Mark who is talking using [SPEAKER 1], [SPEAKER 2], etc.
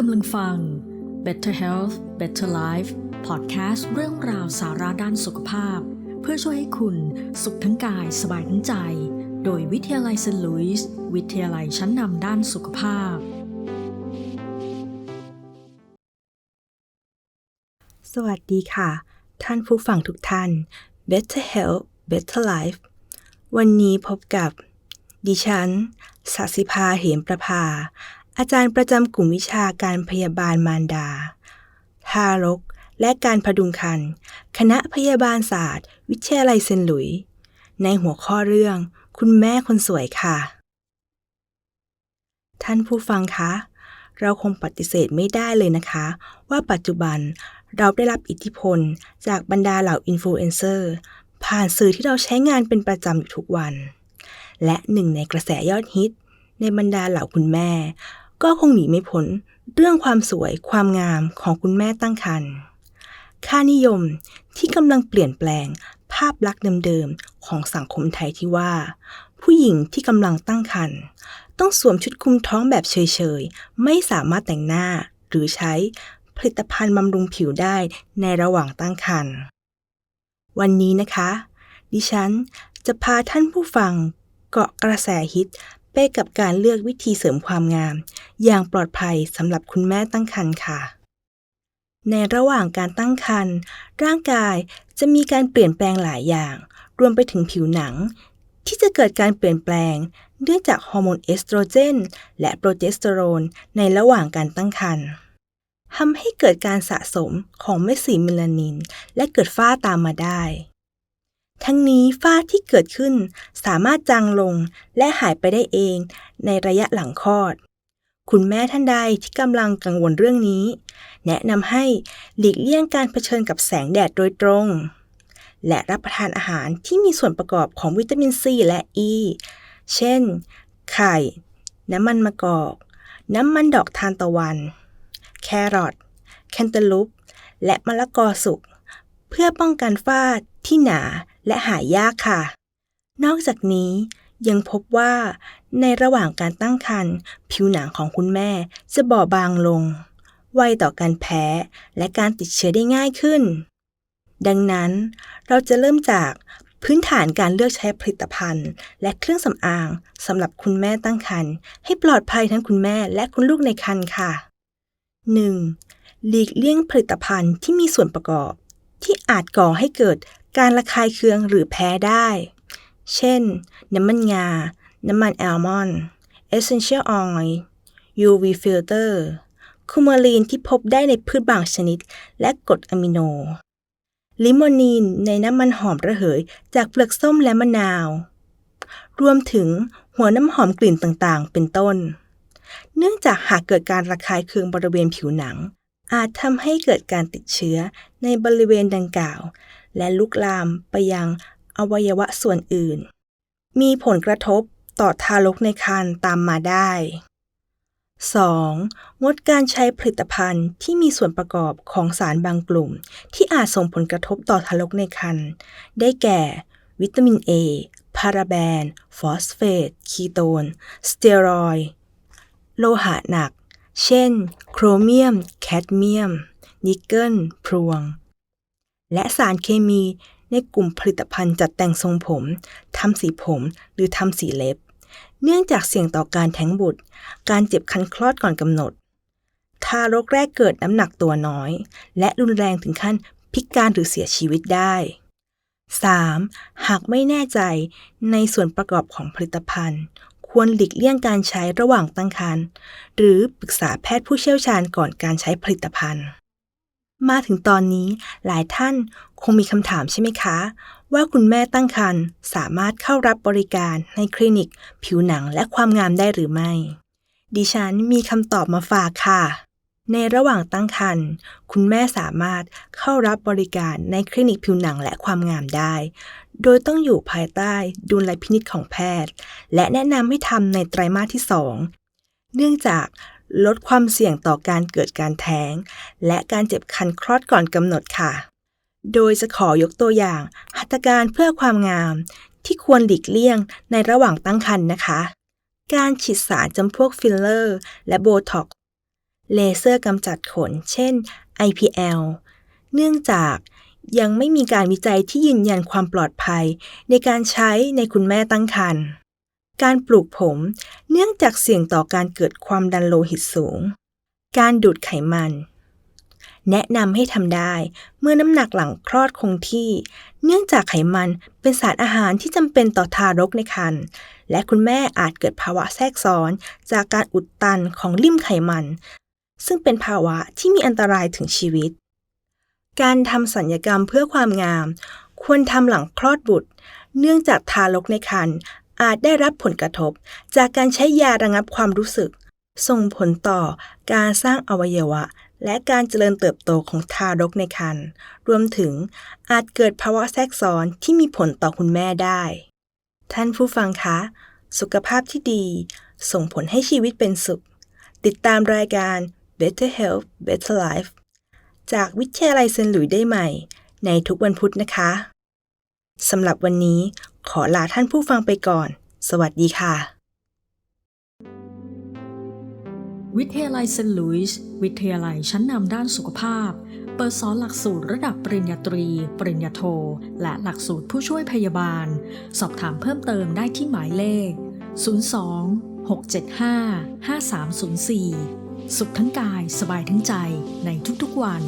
[SPEAKER 1] กำลังฟัง Better Health Better Life พอดแคสต์เรื่องราวสาระด้านสุขภาพ เพื่อช่วยให้คุณสุขทั้งกายสบายทั้งใจ โดยวิทยาลัยเซนต์ลุยส์วิทยาลัยชั้นนำด้านสุขภาพ
[SPEAKER 2] สวัสดีค่ะ ท่านผู้ฟังทุกท่าน Better Health Better Life วันนี้พบกับดิฉันสัสิภาเหมประภา อาจารย์ประจำกลุ่มวิชาการพยาบาลมารดา ทารก และการพดุงครรภ์ คณะพยาบาลศาสตร์ วิทยาลัยเซนหลุย ในหัวข้อเรื่อง คุณแม่คนสวยค่ะ ท่านผู้ฟังคะ เราคงปฏิเสธไม่ได้เลยนะคะ ว่าปัจจุบันเราได้รับอิทธิพลจากบรรดาเหล่าอินฟลูเอนเซอร์ ผ่านสื่อที่เราใช้งานเป็นประจำอยู่ทุกวัน และหนึ่งในกระแสยอดฮิต ในบรรดาเหล่าคุณแม่ ก็คงหนีไม่พ้นเรื่องความสวยความงามของคุณแม่ตั้งครรภ์ค่านิยมที่กำลังเปลี่ยนแปลงภาพลักษณ์เดิมๆของสังคมไทยที่ว่า ผู้หญิงที่กำลังตั้งครรภ์ต้องสวมชุดคลุมท้องแบบเฉยๆ ไม่สามารถแต่งหน้าหรือใช้ผลิตภัณฑ์บำรุงผิวได้ในระหว่างตั้งครรภ์วันนี้นะคะ ดิฉันจะพาท่านผู้ฟังเกาะกระแสฮิต ไปกับการเลือกวิธีเสริมความงาม อย่างปลอดภัยสำหรับคุณแม่ตั้งครรภ์ค่ะ ในระหว่างการตั้งครรภ์ร่างกายจะมีการเปลี่ยนแปลงหลายอย่าง รวมไปถึงผิวหนัง ที่จะเกิดการเปลี่ยนแปลงเนื่องจากฮอร์โมนเอสโตรเจน และโปรเจสเตอโรนในระหว่างการตั้งครรภ์ทำให้เกิดการสะสมของเม็ดสีเมลานิน และเกิดฝ้าตามมาได้ ทั้งนี้ฝ้าที่เกิดขึ้นสามารถจางลงและหายไปได้เองในระยะหลังคลอด คุณแม่ท่านใดที่กำลังกังวลเรื่องนี้ แนะนำให้หลีกเลี่ยงการเผชิญกับแสงแดดโดยตรง และรับประทานอาหารที่มีส่วนประกอบของวิตามินซีและอ e, ีเช่น ไข่ น้ำมันมะกอก น้ำมันดอกทานตะวัน แครอท แคนตาลูป และมะละกอสุก เพื่อป้องกันฝ้าที่หนา และหายยากค่ะ นอกจากนี้ยังพบว่าในระหว่างการตั้งครรภ์ผิวหนังของคุณแม่จะบอบบางลง ไวต่อการแพ้และการติดเชื้อได้ง่ายขึ้น ดังนั้นเราจะเริ่มจากพื้นฐานการเลือกใช้ผลิตภัณฑ์ และเครื่องสำอางสำหรับคุณแม่ตั้งครรภ์ให้ปลอดภัยทั้งคุณแม่และคุณลูกในครรภ์ค่ะ 1. หลีกเลี่ยงผลิตภัณฑ์ที่มีส่วนประกอบ ที่อาจก่อให้เกิด การระคายเคืองหรือแพ้ได้ เช่น น้ำมันงา น้ำมันแอลมอนด์ essential oil UV filter คูมาลีนที่พบได้ในพืชบางชนิด และกรดอะมิโน ลิโมนีนในน้ำมันหอมระเหย จากเปลือกส้มและมะนาว รวมถึงหัวน้ำหอมกลิ่นต่างๆ เป็นต้น เนื่องจากหากเกิดการระคายเคืองบริเวณผิวหนัง อาจทำให้เกิดการติดเชื้อในบริเวณดังกล่าว และลุกลามไปยังอวัยวะส่วนอื่น มีผลกระทบต่อทารกในครรภ์ตามมาได้ 2. งดการใช้ผลิตภัณฑ์ที่มีส่วนประกอบของสารบางกลุ่ม ที่อาจส่งผลกระทบต่อทารกในครรภ์ได้แก่ วิตามิน A พาราแบน ฟอสเฟต คีโตน สเตียรอยโลหะหนัก เช่น โครเมียม แคดเมียม นิกเกิล พรวง และสารเคมีในกลุ่มผลิตภัณฑ์จัดแต่งทรงผม ทำสีผม หรือทำสีเล็บ เนื่องจากเสี่ยงต่อการแท้งบุตร การเจ็บคันคลอดก่อนกำหนด ทารกแรกเกิดน้ำหนักตัวน้อย และรุนแรงถึงขั้นพิการหรือเสียชีวิตได้ 3. หากไม่แน่ใจในส่วนประกอบของผลิตภัณฑ์ ควรหลีกเลี่ยงการใช้ระหว่างตั้งครรภ์หรือปรึกษาแพทย์ผู้เชี่ยวชาญก่อนการใช้ผลิตภัณฑ์ มาถึงตอนนี้หลายท่านคงมีคำถามใช่ไหมคะ ว่าคุณแม่ตั้งครรภ์สามารถเข้ารับบริการในคลินิก ผิวหนังและความงามได้หรือไม่ ดิฉันมีคำตอบมาฝากค่ะ ในระหว่างตั้งครรภ์คุณแม่สามารถเข้ารับบริการในคลินิกผิวหนังและความงามได้ โดยต้องอยู่ภายใต้ดุลยพินิจของแพทย์ และแนะนำให้ทำในไตรมาสที่ 2 เนื่องจาก ลดความเสี่ยงต่อการเกิดการแท้ง และการเจ็บคันคลอดก่อนกำหนดค่ะ โดยจะขอยกตัวอย่าง หัตถการเพื่อความงาม ที่ควรหลีกเลี่ยงในระหว่างตั้งครรภ์นะคะ การฉีดสารจำพวกฟิลเลอร์ และโบท็อกซ์เลเซอร์กำจัดขน เช่น IPL เนื่องจากยังไม่มีการวิจัยที่ยืนยันความปลอดภัย ในการใช้ในคุณแม่ตั้งครรภ์ การปลูกผม เนื่องจากเสี่ยงต่อการเกิดความดันโลหิตสูง การดูดไขมัน แนะนำให้ทำได้เมื่อน้ำหนักหลังคลอดคงที่ เนื่องจากไขมันเป็นสารอาหารที่จำเป็นต่อทารกในครรภ์และคุณแม่อาจเกิดภาวะแทรกซ้อน จากการอุดตันของริ่มไขมัน ซึ่งเป็นภาวะที่มีอันตรายถึงชีวิต การทำสัญญกรรมเพื่อความงาม ควรทำหลังคลอดบุตร เนื่องจากทารกในครรภ์ อาจได้รับผลกระทบ จากการใช้ยาระงับความรู้สึก ส่งผลต่อการสร้างอวัยวะ และการเจริญเติบโตของทารกในครรภ์รวมถึงอาจเกิดภาวะแทรกซ้อนที่มีผลต่อคุณแม่ได้ ท่านผู้ฟังคะ สุขภาพที่ดี ส่งผลให้ชีวิตเป็นสุข ติดตามรายการ Better Health Better Life จากวิทยาลัยเซนต์หลุยได้ใหม่ ในทุกวันพุธนะคะ สำหรับวันนี้ ขอลาท่านผู้ฟังไปก่อน สวัสดีค่ะ
[SPEAKER 1] วิทยาลัยเซนต์หลุยส์วิทยาลัยชั้นนำด้านสุขภาพ เปิดสอนหลักสูตรระดับปริญญาตรี ปริญญาโท และหลักสูตรผู้ช่วยพยาบาล สอบถามเพิ่มเติมได้ที่หมายเลข 02 675 5304 สุขทั้งกายสบายทั้งใจในทุกๆวัน